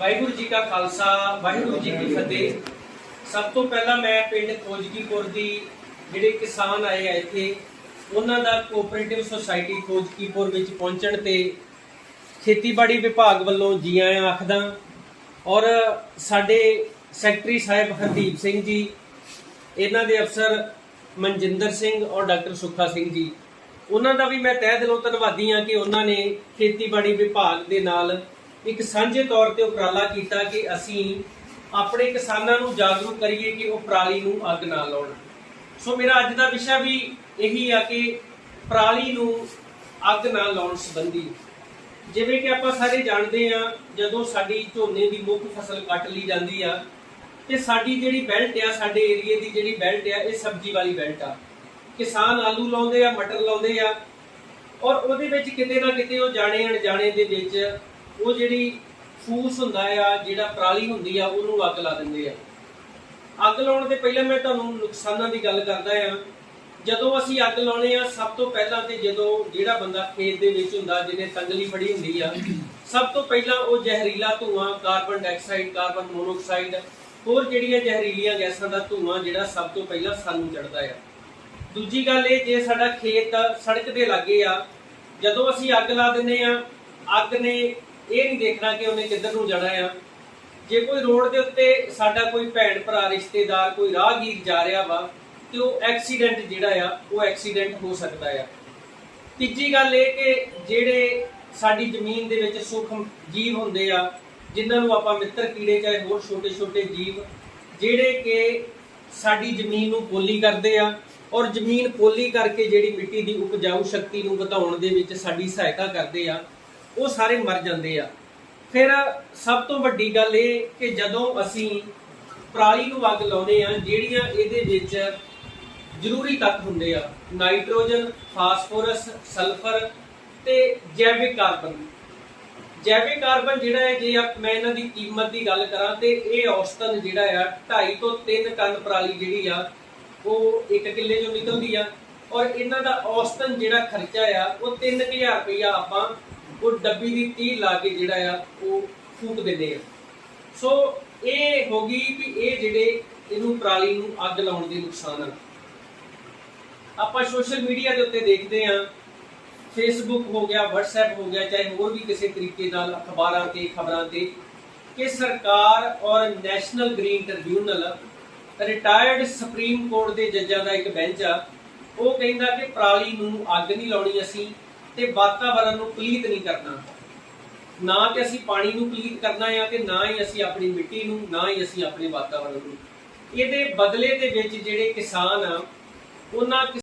ਵਾਹਿਗੁਰੂ ਜੀ ਕਾ ਖਾਲਸਾ, ਵਾਹਿਗੁਰੂ ਜੀ ਕੀ ਫਤਿਹ। ਸਭ ਤੋਂ ਪਹਿਲਾਂ ਮੈਂ ਪਿੰਡ ਖੋਜਕੀਪੁਰ ਦੀ ਜਿਹੜੇ ਕਿਸਾਨ ਆਏ ਆ ਇੱਥੇ, ਉਹਨਾਂ ਦਾ ਕੋਆਪਰੇਟਿਵ ਸੁਸਾਇਟੀ ਖੋਜਕੀਪੁਰ ਵਿੱਚ ਪਹੁੰਚਣ ਤੇ ਖੇਤੀਬਾੜੀ ਵਿਭਾਗ ਵੱਲੋਂ ਜੀ ਆਇਆਂ ਆਖਦਾ ਔਰ ਸਾਡੇ ਸੈਕਟਰੀ ਸਾਹਿਬ ਹਰਦੀਪ ਸਿੰਘ ਜੀ, ਇਹਨਾਂ ਦੇ ਅਫਸਰ ਮਨਜਿੰਦਰ ਸਿੰਘ ਔਰ ਡਾਕਟਰ ਸੁੱਖਾ ਸਿੰਘ ਜੀ। ਉਹਨਾਂ ਦਾ ਵੀ ਮੈਂ ਤਹਿ ਦਿਲੋਂ ਧੰਨਵਾਦੀ ਹਾਂ ਕਿ ਉਹਨਾਂ ਨੇ ਖੇਤੀਬਾੜੀ ਵਿਭਾਗ ਦੇ ਨਾਲ ਇੱਕ ਸਾਂਝੇ ਤੌਰ ਤੇ ਉਪਰਾਲਾ ਕੀਤਾ ਕਿ ਅਸੀਂ ਆਪਣੇ ਕਿਸਾਨਾਂ ਨੂੰ ਜਾਗਰੂਕ ਕਰੀਏ ਕਿ ਉਹ ਪਰਾਲੀ ਨੂੰ ਅੱਗ ਨਾ ਲਾਉਣ। ਸੋ ਮੇਰਾ ਅੱਜ ਦਾ ਵਿਸ਼ਾ ਵੀ ਇਹੀ ਆ ਕਿ ਪਰਾਲੀ ਨੂੰ ਅੱਗ ਨਾ ਲਾਉਣ ਸੰਬੰਧੀ। ਜਿਵੇਂ ਕਿ ਆਪਾਂ ਸਾਰੇ ਜਾਣਦੇ ਆ ਜਦੋਂ ਸਾਡੀ ਝੋਨੇ ਦੀ ਮੁੱਖ ਫਸਲ ਕੱਟ ਲਈ ਜਾਂਦੀ ਆ, ਤੇ ਸਾਡੀ ਜਿਹੜੀ ਬੈਲਟ ਆ, ਸਾਡੇ ਏਰੀਏ ਦੀ ਜਿਹੜੀ ਬੈਲਟ ਆ, ਇਹ ਸਬਜ਼ੀ ਵਾਲੀ ਬੈਲਟ ਆ। ਕਿਸਾਨ ਆਲੂ ਲਾਉਂਦੇ ਆ, ਮਟਰ ਲਾਉਂਦੇ ਆ, ਔਰ ਉਹਦੇ ਵਿੱਚ ਕਿਤੇ ਨਾ ਕਿਤੇ ਉਹ ਜਾਣੇ ਅਣਜਾਣੇ ਦੇ ਵਿੱਚ ਉਹ ਜਿਹੜੀ ਫੂਸ ਹੁੰਦਾ ਆ, ਜਿਹੜਾ ਪਰਾਲੀ ਹੁੰਦੀ ਆ, ਉਹਨੂੰ ਅੱਗ ਲਾ ਦਿੰਦੇ ਆ। ਅੱਗ ਲਾਉਣ ਦੇ ਪਹਿਲਾਂ ਮੈਂ ਤੁਹਾਨੂੰ ਨੁਕਸਾਨਾਂ ਦੀ ਗੱਲ ਕਰਦਾ ਆ। ਜਦੋਂ ਅਸੀਂ ਅੱਗ ਲਾਉਣੇ ਆ, ਸਭ ਤੋਂ ਪਹਿਲਾਂ ਤੇ ਜਦੋਂ ਜਿਹੜਾ ਬੰਦਾ ਖੇਤ ਦੇ ਵਿੱਚ ਹੁੰਦਾ, ਜਿਹਨੇ ਤੰਗਲੀ ਫੜੀ ਹੁੰਦੀ ਆ, ਸਭ ਤੋਂ ਪਹਿਲਾਂ ਉਹ ਜ਼ਹਿਰੀਲਾ ਧੂਆਂ, ਕਾਰਬਨ ਡਾਈਆਕਸਾਈਡ, ਕਾਰਬਨ ਮੋਨੋਆਕਸਾਈਡ ਹੋਰ ਜਿਹੜੀਆਂ ਜ਼ਹਿਰੀਲੀਆਂ ਗੈਸਾਂ ਦਾ ਧੂਆਂ, ਜਿਹੜਾ ਸਭ ਤੋਂ ਪਹਿਲਾਂ ਸਾਨੂੰ ਚੜਦਾ ਆ। ਦੂਜੀ ਗੱਲ ਇਹ, ਜੇ ਸਾਡਾ ਖੇਤ ਸੜਕ ਦੇ ਲਾਗੇ ਆ, ਜਦੋਂ ਅਸੀਂ ਅੱਗ ਲਾ ਦਿੰਨੇ ਆ, ਅੱਗ ਨੇ ਇਹ ਨਹੀਂ ਦੇਖਣਾ ਕਿ ਉਹਨੇ ਕਿੱਧਰ ਨੂੰ ਜਾਣਾ ਆ। ਜੇ ਕੋਈ ਰੋਡ ਦੇ ਉੱਤੇ ਸਾਡਾ ਕੋਈ ਭੈਣ ਭਰਾ, ਰਿਸ਼ਤੇਦਾਰ, ਕੋਈ ਰਾਹਗੀਰ ਜਾ ਰਿਹਾ ਵਾ, ਤੇ ਉਹ ਐਕਸੀਡੈਂਟ ਜਿਹੜਾ ਆ, ਉਹ ਐਕਸੀਡੈਂਟ ਹੋ ਸਕਦਾ ਆ। ਤੀਜੀ ਗੱਲ ਇਹ ਕਿ ਜਿਹੜੇ ਸਾਡੀ ਜ਼ਮੀਨ ਦੇ ਵਿੱਚ ਸੂਖਮ ਜੀਵ ਹੁੰਦੇ ਆ, ਜਿਨ੍ਹਾਂ ਨੂੰ ਆਪਾਂ ਮਿੱਤਰ ਕੀੜੇ ਚਾਹੇ ਹੋਰ ਛੋਟੇ ਛੋਟੇ ਜੀਵ, ਜਿਹੜੇ ਕਿ ਸਾਡੀ ਜ਼ਮੀਨ ਨੂੰ ਪੋਲੀ ਕਰਦੇ ਆ, ਔਰ ਜ਼ਮੀਨ ਪੋਲੀ ਕਰਕੇ ਜਿਹੜੀ ਮਿੱਟੀ ਦੀ ਉਪਜਾਊ ਸ਼ਕਤੀ ਨੂੰ ਵਧਾਉਣ ਦੇ ਵਿੱਚ ਸਾਡੀ ਸਹਾਇਤਾ ਕਰਦੇ ਆ ਉਹ ਸਾਰੇ ਮਰ ਜਾਂਦੇ ਆ। ਫਿਰ ਸਭ ਤੋਂ ਵੱਡੀ ਗੱਲ ਇਹ ਕਿ ਜਦੋਂ ਅਸੀਂ ਪਰਾਲੀ ਨੂੰ ਅੱਗ ਲਾਉਨੇ ਆ, ਜਿਹੜੀਆਂ ਇਹਦੇ ਵਿੱਚ ਜ਼ਰੂਰੀ ਤੱਤ ਹੁੰਦੇ ਆ, ਨਾਈਟ੍ਰੋਜਨ, ਫਾਸਫੋਰਸ, ਸਲਫਰ ਤੇ ਜੈਵਿਕ ਕਾਰਬਨ। ਜੈਵਿਕ ਕਾਰਬਨ ਜਿਹੜਾ ਹੈ, ਜੇ ਮੈਂ ਇਹਨਾਂ ਦੀ ਕੀਮਤ ਦੀ ਗੱਲ ਕਰਾਂ ਤੇ ਇਹ ਔਸਤਨ ਜਿਹੜਾ ਆ 2.5 ਤੋਂ 3 ਟਨ ਪਰਾਲੀ ਜਿਹੜੀ ਆ, ਉਹ 1 ਕਿੱਲੇ ਚੋਂ ਨਿਕਲਦੀ ਆ। ਔਰ ਇਹਨਾਂ ਦਾ ਔਸਤਨ ਜਿਹੜਾ ਖਰਚਾ ਆ, ਉਹ 3000 ਰੁਪਇਆ ਆਪਾਂ ਉਹ ਡੱਬੀ ਦੀ ਤੀਹ ਲਾ ਕੇ ਜਿਹੜਾ ਆ, ਉਹ ਫੂਕ ਦਿੰਦੇ ਆ। ਸੋ ਇਹ ਹੋ ਗਈ ਵੀ ਇਹ ਜਿਹੜੇ ਇਹਨੂੰ ਪਰਾਲੀ ਨੂੰ ਅੱਗ ਲਾਉਣ ਦੇ ਨੁਕਸਾਨ ਆ। ਆਪਾਂ ਸੋਸ਼ਲ ਮੀਡੀਆ ਦੇ ਉੱਤੇ ਦੇਖਦੇ ਆ ਫੇਸਬੁੱਕ ਹੋ ਗਿਆ, WhatsApp ਹੋ ਗਿਆ, ਚਾਹੇ ਹੋਰ ਵੀ ਕਿਸੇ ਤਰੀਕੇ ਨਾਲ ਅਖਬਾਰਾਂ ਤੇ, ਖਬਰਾਂ ਤੇ, ਕਿ ਸਰਕਾਰ ਔਰ national green tribunal retired supreme court ਦੇ ਜੱਜਾਂ ਦਾ ਇੱਕ ਬੈਂਚ ਆ, ਉਹ ਕਹਿੰਦਾ ਕਿ ਪਰਾਲੀ ਨੂੰ ਅੱਗ ਨਹੀਂ ਲਾਉਣੀ ਅਸੀਂ ਤੇ ਵਾਤਾਵਰਣ ਨੂੰ ਪਲੀਤ ਨਹੀਂ ਕਰਨਾ। ਨਾ ਕਿ ਅਸੀਂ ਪਾਣੀ ਨੂੰ ਪਲੀਤ ਕਰਨਾ ਹੈ ਤੇ ਨਾ ਹੀ ਅਸੀਂ ਆਪਣੀ ਮਿੱਟੀ ਨੂੰ, ਨਾ ਹੀ ਅਸੀਂ ਆਪਣੇ ਵਾਤਾਵਰਣ ਨੂੰ। ਇਹਦੇ ਬਦਲੇ ਦੇ ਵਿੱਚ ਜਿਹੜੇ ਕਿਸਾਨ ਆ, ਉਹਨਾਂ